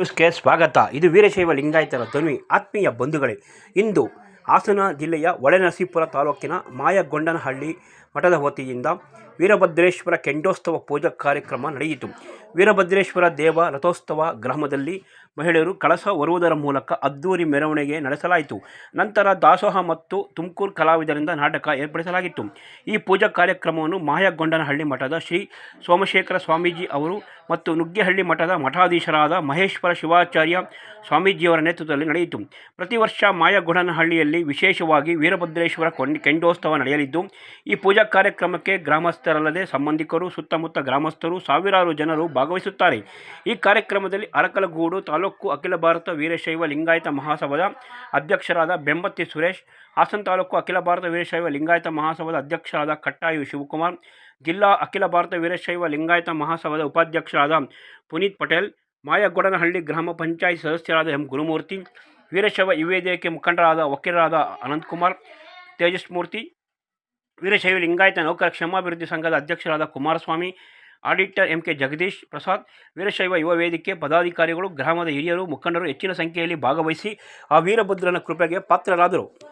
ನ್ಯೂಸ್ಗೆ ಸ್ವಾಗತ. ಇದು ವೀರಶೈವ ಲಿಂಗಾಯತರ ಧ್ವನಿ. ಆತ್ಮೀಯ ಬಂಧುಗಳೇ, ಇಂದು ಹಾಸನ ಜಿಲ್ಲೆಯ ಒಳೆನರಸೀಪುರ ತಾಲೂಕಿನ ಮಾಯಗೊಂಡನಹಳ್ಳಿ ಮಠದ ವತಿಯಿಂದ ವೀರಭದ್ರೇಶ್ವರ ಕೆಂಡೋತ್ಸವ ಪೂಜಾ ಕಾರ್ಯಕ್ರಮ ನಡೆಯಿತು. ವೀರಭದ್ರೇಶ್ವರ ದೇವ ರಥೋತ್ಸವ ಗ್ರಾಮದಲ್ಲಿ ಮಹಿಳೆಯರು ಕಳಸ ಹೊರುವುದರ ಮೂಲಕ ಅದ್ದೂರಿ ಮೆರವಣಿಗೆ ನಡೆಸಲಾಯಿತು. ನಂತರ ದಾಸೋಹ ಮತ್ತು ತುಮಕೂರು ಕಲಾವಿದರಿಂದ ನಾಟಕ ಏರ್ಪಡಿಸಲಾಗಿತ್ತು. ಈ ಪೂಜಾ ಕಾರ್ಯಕ್ರಮವನ್ನು ಮಾಯಗೊಂಡನಹಳ್ಳಿ ಮಠದ ಶ್ರೀ ಸೋಮಶೇಖರ ಸ್ವಾಮೀಜಿ ಅವರು ಮತ್ತು ನುಗ್ಗೆಹಳ್ಳಿ ಮಠದ ಮಠಾಧೀಶರಾದ ಮಹೇಶ್ವರ ಶಿವಾಚಾರ್ಯ ಸ್ವಾಮೀಜಿಯವರ ನೇತೃತ್ವದಲ್ಲಿ ನಡೆಯಿತು. ಪ್ರತಿ ವರ್ಷ ಮಾಯಗೊಂಡನಹಳ್ಳಿಯಲ್ಲಿ ವಿಶೇಷವಾಗಿ ವೀರಭದ್ರೇಶ್ವರ ಕೊಂಡ್ ಕೆಂಡೋತ್ಸವ ನಡೆಯಲಿದ್ದು, ಈ ಪೂಜಾ ಕಾರ್ಯಕ್ರಮಕ್ಕೆ ಗ್ರಾಮಸ್ಥರಲ್ಲದೆ ಸಂಬಂಧಿಕರು, ಸುತ್ತಮುತ್ತ ಗ್ರಾಮಸ್ಥರು, ಸಾವಿರಾರು ಜನರು ಭಾಗವಹಿಸುತ್ತಾರೆ. ಈ ಕಾರ್ಯಕ್ರಮದಲ್ಲಿ ಅರಕಲಗೂಡು ತಾಲೂಕು ಅಖಿಲ ಭಾರತ ವೀರಶೈವ ಲಿಂಗಾಯತ ಮಹಾಸಭಾದ ಅಧ್ಯಕ್ಷರಾದ ಬೆಂಬತ್ತಿ ಸುರೇಶ್, ಹಾಸನ ತಾಲೂಕು ಅಖಿಲ ಭಾರತ ವೀರಶೈವ ಲಿಂಗಾಯತ ಮಹಾಸಭಾದ ಅಧ್ಯಕ್ಷರಾದ ಕಟ್ಟಾಯು ಶಿವಕುಮಾರ್, ಜಿಲ್ಲಾ ಅಖಿಲ ಭಾರತ ವೀರಶೈವ ಲಿಂಗಾಯತ ಮಹಾಸಭಾದ ಉಪಾಧ್ಯಕ್ಷರಾದ ಪುನೀತ್ ಪಟೇಲ್ ಮಾಯಗೊಡನಹಳ್ಳಿ ಗ್ರಾಮ ಪಂಚಾಯತ್ ಸದಸ್ಯರಾದ ಎಂ ಗುರುಮೂರ್ತಿ, ವೀರಶೈವ ಯುವೇದಿಕೆ ಮುಖಂಡರಾದ ವಕೀಲರಾದ ಅನಂತಕುಮಾರ್ ತೇಜಸ್ಮೂರ್ತಿ, ವೀರಶೈವ ಲಿಂಗಾಯತ ನೌಕರ ಕ್ಷೇಮಾಭಿವೃದ್ಧಿ ಸಂಘದ ಅಧ್ಯಕ್ಷರಾದ Kumaraswamy auditor M K Jagadish Prasad, Veerashaiva Yuva Vedike, ಪದಾಧಿಕಾರಿಗಳು, ಗ್ರಾಮದ ಹಿರಿಯರು, ಮುಖಂಡರು ಹೆಚ್ಚಿನ ಸಂಖ್ಯೆಯಲ್ಲಿ ಭಾಗವಹಿಸಿ ಆ ವೀರಭದ್ರನ ಕೃಪೆಗೆ ಪಾತ್ರರಾದರು.